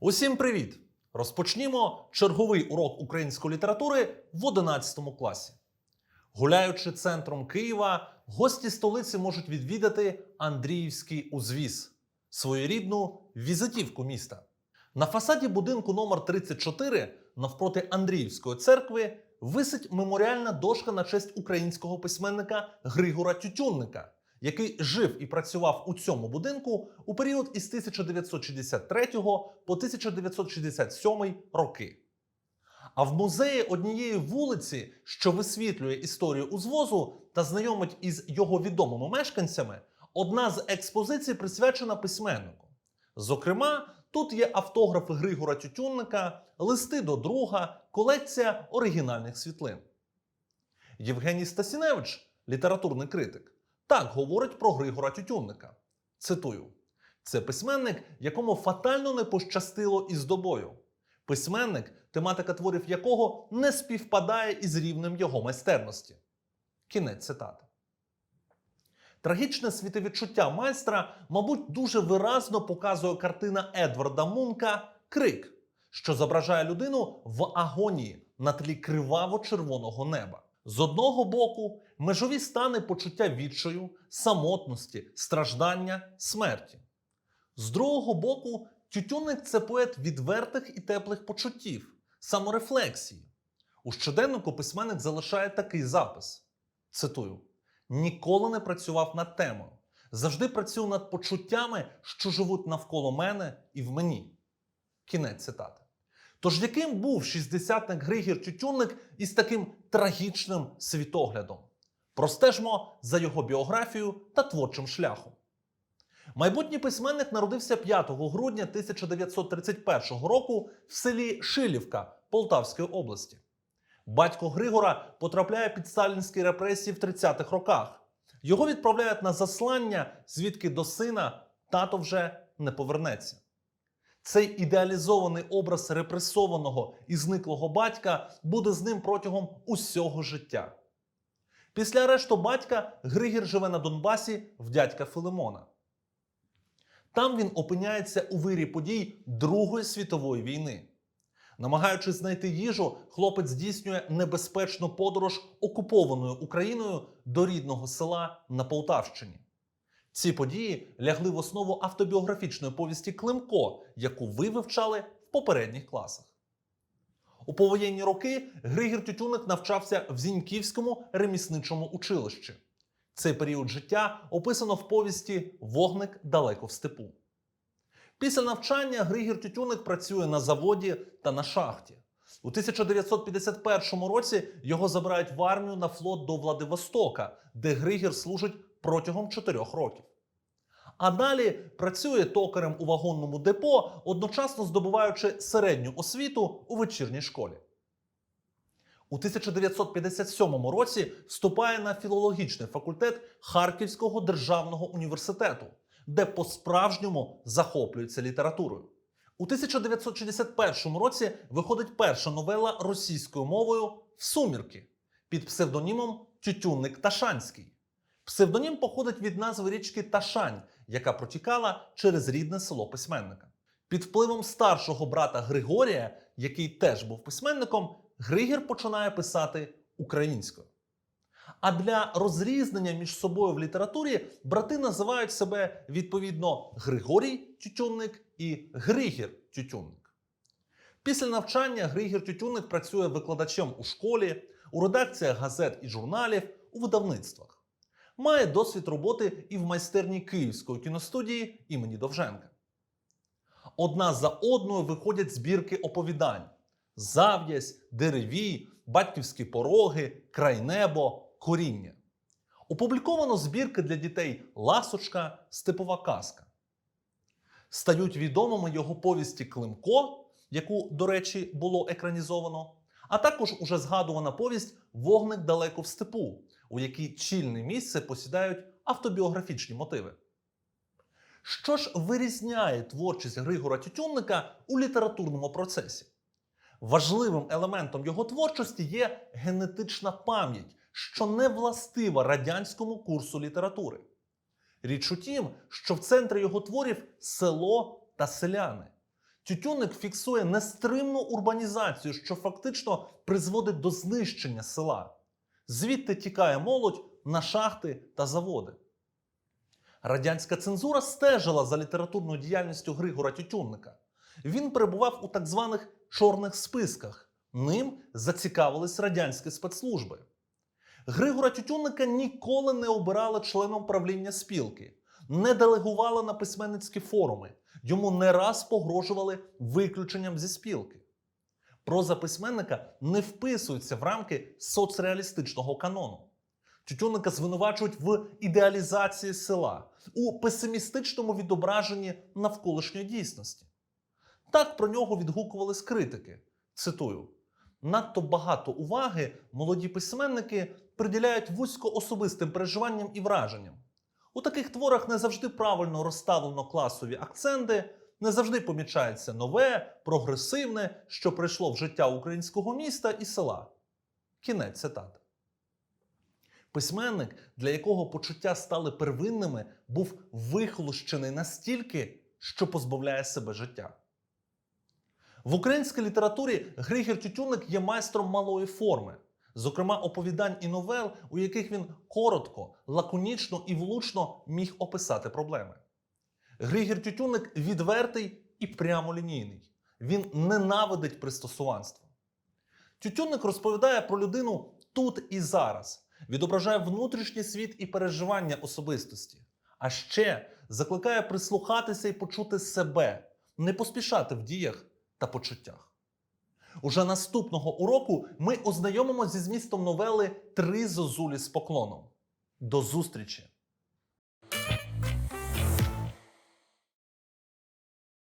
Усім привіт! Розпочнімо черговий урок української літератури в 11 класі. Гуляючи центром Києва, гості столиці можуть відвідати Андріївський узвіз своєрідну візитівку міста. На фасаді будинку номер 34 навпроти Андріївської церкви висить меморіальна дошка на честь українського письменника Григора Тютюнника, який жив і працював у цьому будинку у період із 1963 по 1967 роки. А в музеї однієї вулиці, що висвітлює історію узвозу та знайомить із його відомими мешканцями, одна з експозицій присвячена письменнику. Зокрема, тут є автографи Григора Тютюнника, листи до друга, колекція оригінальних світлин. Євгеній Стасіневич, літературний критик, так говорить про Григора Тютюнника. Цитую: це письменник, якому фатально не пощастило із добою. Письменник, тематика творів якого не співпадає із рівнем його майстерності. Кінець цитати. Трагічне світовідчуття майстра, мабуть, дуже виразно показує картина Едварда Мунка Крик, що зображає людину в агонії на тлі криваво-червоного неба. З одного боку, межові стани почуття відчаю, самотності, страждання, смерті. З другого боку, Тютюнник це поет відвертих і теплих почуттів, саморефлексії. У щоденнику письменник залишає такий запис: цитую: ніколи не працював над темою, завжди працюю над почуттями, що живуть навколо мене і в мені. Кінець цитати. Тож яким був шістдесятник Григір Тютюнник із таким трагічним світоглядом? Простежмо за його біографією та творчим шляхом. Майбутній письменник народився 5 грудня 1931 року в селі Шилівка Полтавської області. Батько Григора потрапляє під сталінські репресії в 30-х роках. Його відправляють на заслання, звідки до сина тато вже не повернеться. Цей ідеалізований образ репресованого і зниклого батька буде з ним протягом усього життя. Після арешту батька Григір живе на Донбасі в дядька Филимона. Там він опиняється у вирі подій Другої світової війни. Намагаючись знайти їжу, хлопець здійснює небезпечну подорож окупованою Україною до рідного села на Полтавщині. Ці події лягли в основу автобіографічної повісті Климко, яку ви вивчали в попередніх класах. У повоєнні роки Григір Тютюник навчався в Зіньківському ремісничому училищі. Цей період життя описано в повісті Вогник далеко в степу. Після навчання Григір Тютюник працює на заводі та на шахті. У 1951 році його забирають в армію на флот до Владивостока, де Григір служить протягом 4 років. А далі працює токарем у вагонному депо, одночасно здобуваючи середню освіту у вечірній школі. У 1957 році вступає на філологічний факультет Харківського державного університету, де по-справжньому захоплюється літературою. У 1961 році виходить перша новела російською мовою в сумірки під псевдонімом Тютюнник Ташанський. Псевдонім походить від назви річки Ташань, яка протікала через рідне село письменника. Під впливом старшого брата Григорія, який теж був письменником, Григір починає писати українською. А для розрізнення між собою в літературі брати називають себе відповідно Григорій Тютюнник і Григір Тютюнник. Після навчання Григір Тютюнник працює викладачем у школі, у редакціях газет і журналів, у видавництвах. Має досвід роботи і в майстерні Київської кіностудії імені Довженка. Одна за одною виходять збірки оповідань: Зав'язь, Деревій, Батьківські пороги, Крайнебо, Коріння. Опубліковано збірки для дітей Ласочка, Степова казка. Стають відомими його повісті Климко, яку, до речі, було екранізовано, а також уже згадувана повість Вогник далеко в степу, у якій чільне місце посідають автобіографічні мотиви. Що ж вирізняє творчість Григора Тютюнника у літературному процесі? Важливим елементом його творчості є генетична пам'ять, що не властива радянському курсу літератури. Річ у тім, що в центрі його творів село та селяни. Тютюник фіксує нестримну урбанізацію, що фактично призводить до знищення села. Звідти тікає молодь на шахти та заводи. Радянська цензура стежила за літературною діяльністю Григора Тютюнника. Він перебував у так званих чорних списках. Ним зацікавились радянські спецслужби. Григора Тютюнника ніколи не обирали членом правління спілки, не делегували на письменницькі форуми. Йому не раз погрожували виключенням зі спілки. Проза письменника не вписується в рамки соцреалістичного канону. Тютюнника звинувачують в ідеалізації села, у песимістичному відображенні навколишньої дійсності. Так про нього відгукувались критики. Цитую: надто багато уваги молоді письменники приділяють вузько особистим переживанням і враженням. У таких творах не завжди правильно розставлено класові акценти, не завжди помічається нове, прогресивне, що прийшло в життя українського міста і села. Кінець цитати. Письменник, для якого почуття стали первинними, був вихолощений настільки, що позбавляє себе життя. В українській літературі Григір Тютюник є майстром малої форми, зокрема оповідань і новел, у яких він коротко, лаконічно і влучно міг описати проблеми. Григір Тютюник відвертий і прямолінійний. Він ненавидить пристосуванство. Тютюник розповідає про людину тут і зараз, відображає внутрішній світ і переживання особистості, а ще закликає прислухатися і почути себе, не поспішати в діях та почуттях. Уже наступного уроку ми ознайомимося зі змістом новели Три зозулі з поклоном. До зустрічі!